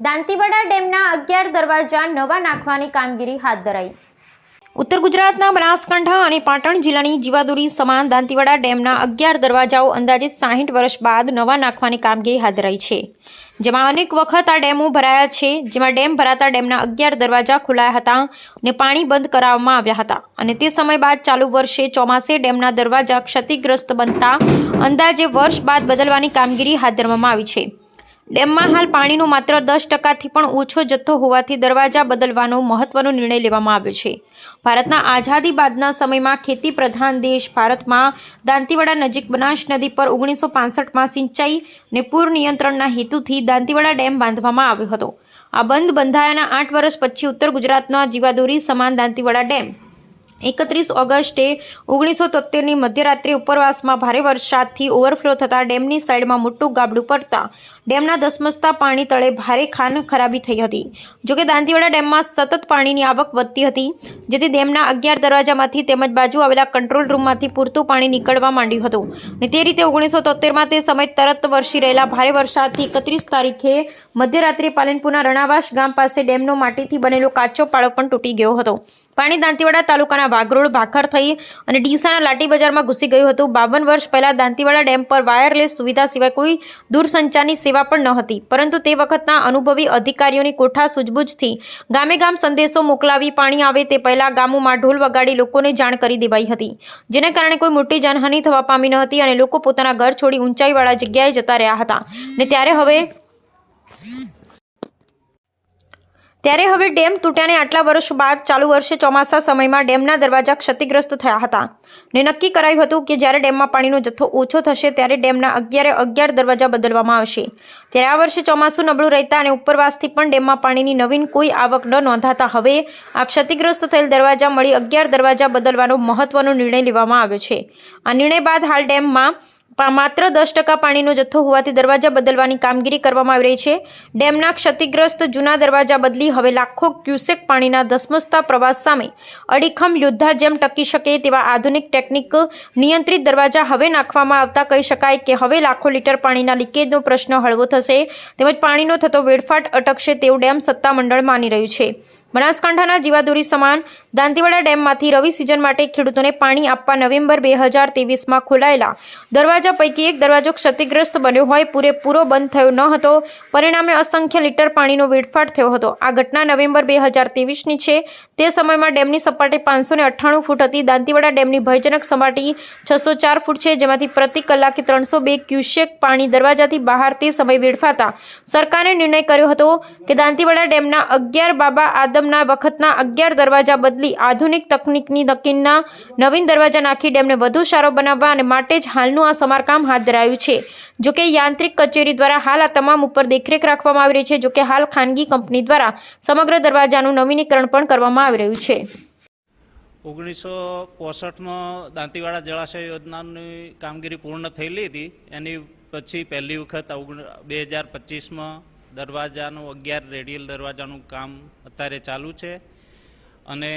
દાંતીવાડા ડેમના અગિયાર દરવાજા નવા નાખવાની કામગીરી હાથ ધરાઈ. ઉત્તર ગુજરાતના બનાસકાંઠા અને પાટણ જિલ્લાની જીવાદોરી સમાન દાંતીવાડા ડેમના અગિયાર દરવાજાઓ અંદાજે સાહીઠ વર્ષ બાદ નવા નાખવાની કામગીરી હાથ ધરાઈ છે. જેમાં અનેક વખત આ ડેમો ભરાયા છે. જેમાં ડેમ ભરાતા ડેમના અગિયાર દરવાજા ખોલાયા હતા અને પાણી બંધ કરાવવામાં આવ્યા હતા. અને તે સમય બાદ ચાલુ વર્ષે ચોમાસે ડેમના દરવાજા ક્ષતિગ્રસ્ત બનતા અંદાજે વર્ષ બાદ બદલવાની કામગીરી હાથ ધરવામાં આવી છે. ડેમમાં હાલ પાણીનો માત્ર દસ ટકાથી પણ ઓછો જથ્થો હોવાથી દરવાજા બદલવાનો મહત્વનો નિર્ણય લેવામાં આવ્યો છે. ભારતના આઝાદી બાદના સમયમાં ખેતી પ્રધાન દેશ ભારતમાં દાંતીવાડા નજીક બનાસ નદી પર ઓગણીસો પાસઠમાં સિંચાઈ અને પૂર નિયંત્રણના હેતુથી દાંતીવાડા ડેમ બાંધવામાં આવ્યો હતો. આ બંધ બંધાયાના આઠ વર્ષ પછી ઉત્તર ગુજરાતના જીવાદોરી સમાન દાંતીવાડા ડેમ એકત્રીસ ઓગસ્ટે ઓગણીસો તોતેરની મધ્યરાત્રે ઉપરવાસમાં ભારે વરસાદથી ઓવરફ્લો થતાં ડેમની સાઈડમાં મોટું ગાબડું પડતા ડેમના ધસમસતા પાણી તળે ભારે ખાન ખરાબી થઈ હતી. જોકે દાંતીવાડા ડેમમાં સતત પાણીની આવક વધતી હતી, જેથી ડેમના અગિયાર દરવાજામાંથી તેમજ બાજુ આવેલા કંટ્રોલ રૂમમાંથી પૂરતું પાણી નીકળવા માંડ્યું હતું. અને તે રીતે ઓગણીસો તોતેરમાં તે સમય તરત વરસી રહેલા ભારે વરસાદથી એકત્રીસ તારીખે મધ્યરાત્રે પાલનપુરના રણાવાસ ગામ પાસે ડેમનો માટીથી બનેલો કાચો પાળો પણ તૂટી ગયો હતો. પાણી દાંતીવાડા તાલુકાના વાઘરોળ ભાખર થઈ અને ડીસાના લાઠી બજારમાં ઘૂસી ગયું હતું. બાવન વર્ષ પહેલા દાંતીવાડા ડેમ પર વાયરલેસ સુવિધા સિવાય કોઈ દૂરસંચારની સેવા પણ ન હતી. પરંતુ તે વખતના અનુભવી અધિકારીઓની કોઠા સૂઝબૂછથી ગામે ગામ સંદેશો મોકલાવી પાણી આવે તે પહેલા ગામોમાં ઢોલ વગાડી લોકોને જાણ કરી દેવાઈ હતી. જેને કારણે કોઈ મોટી જાનહાનિ થવા પામી ન હતી અને લોકો પોતાના ઘર છોડી ઊંચાઈવાળા જગ્યાએ જતા રહ્યા હતા. ને ત્યારે હવે ત્યારે હવે ડેમ તૂટ્યાને આટલા વર્ષ બાદ ચાલુ વર્ષે ચોમાસા સમયમાં ડેમના દરવાજા ક્ષતિગ્રસ્ત થયા હતા. ને નક્કી કરાયું હતું કે જ્યારે ડેમમાં પાણીનો જથ્થો ઓછો થશે ત્યારે ડેમના અગિયારે અગિયાર દરવાજા બદલવામાં આવશે. ત્યારે આ વર્ષે ચોમાસું નબળું રહેતા અને ઉપરવાસથી પણ ડેમમાં પાણીની નવીન કોઈ આવક ન નોંધાતા હવે આ ક્ષતિગ્રસ્ત થયેલ દરવાજા મળી અગિયાર દરવાજા બદલવાનો મહત્વનો નિર્ણય લેવામાં આવ્યો છે. આ નિર્ણય બાદ હાલ ડેમમાં માત્ર દસ ટકા પાણીનો જથ્થો હોવાથી દરવાજા બદલવાની કામગીરી કરવામાં આવી રહી છે. ડેમના ક્ષતિગ્રસ્ત જૂના દરવાજા બદલી હવે લાખો ક્યુસેક પાણીના ધસમસતા પ્રવાસ સામે અડીખમ યોદ્ધા જેમ ટકી શકે તેવા આધુનિક ટેકનિક નિયંત્રિત દરવાજા હવે નાખવામાં આવતા કહી શકાય કે હવે લાખો લીટર પાણીના લીકેજનો પ્રશ્ન હળવો થશે. તેમજ પાણીનો થતો વેડફાટ અટકશે તેવું ડેમ સત્તામંડળ માની રહ્યું છે. બનાસકાંઠાના જીવાદોરી સમાન દાંતીવાડા ડેમમાંથી રવિ સિઝન માટે ખેડૂતોને પાણી આપવા નવેમ્બર બે હજાર તેવીસમાં ખોલાયેલા. દરવાજા પૈકી એક દરવાજો ક્ષતિગ્રસ્ત બન્યો હોય, પૂરેપૂરો બંધ થયો ન હતો. પરિણામે અસંખ્ય લીટર પાણીનો વેડફાટ થયો હતો. આ ઘટના નવેમ્બર બે હજાર તેવીસની છે. તે સમયમાં ડેમની સપાટી પાંચસો અઠ્ઠાણું ફૂટ હતી. દાંતીવાડા ડેમની ભયજનક સપાટી છસો ચાર ફૂટ છે, જેમાંથી પ્રતિ કલાકે ત્રણસો બે ક્યુસેક પાણી દરવાજાથી બહાર તે સમય વેડફાતા. સરકારે નિર્ણય કર્યો હતો કે દાંતીવાડા ડેમના અગિયાર બાબા આદમના વખતના અગિયાર દરવાજા બદલી આધુનિક તકનિકની નકીનના નવીન દરવાજા નાખી ડેમને વધુ સારો બનાવવા અને માટે જ હાલનું આ સમારકામ હાથ ધરાયું છે. જોકે યાંત્રિક કચેરી દ્વારા હાલ આ તમામ ઉપર દેખરેખ રાખવામાં આવી રહી છે, જોકે હાલ ખાનગી કંપની દ્વારા સમગ્ર દરવાજાનું નવીનીકરણ પણ કરવામાં આવી રહ્યું છે. ઓગણીસો પોસઠમાં દાંતીવાડા જળાશય યોજનાની કામગીરી પૂર્ણ થયેલી હતી. એની પછી પહેલી વખત બે હજાર પચીસમાં દરવાજાનું, અગિયાર રેડિયલ દરવાજાનું કામ અત્યારે ચાલુ છે અને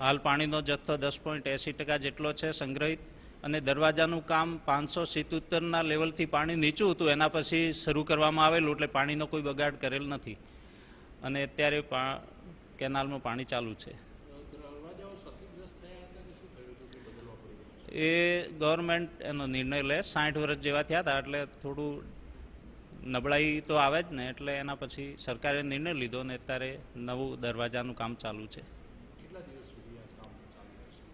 હાલ પાણીનો જથ્થો દસ પોઈન્ટ એંસી ટકા જેટલો છે સંગ્રહિત અને દરવાજાનું કામ પાંચસો સિત્તોતેરના લેવલથી પાણી નીચું હતું, એના પછી શરૂ કરવામાં આવેલું એટલે પાણીનો કોઈ બગાડ કરેલ નથી. અને અત્યારે કેનાલમાં પાણી ચાલુ છે. એ ગવર્મેન્ટ એનો નિર્ણય લે, સાઠ વર્ષ જેવા થયા હતા એટલે થોડું નબળાઈ તો આવે જ ને એટલે એના પછી સરકારે નિર્ણય લીધો ને અત્યારે નવું દરવાજાનું કામ ચાલુ છે.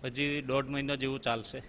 હજી દોઢ મહિનો જેવું ચાલશે.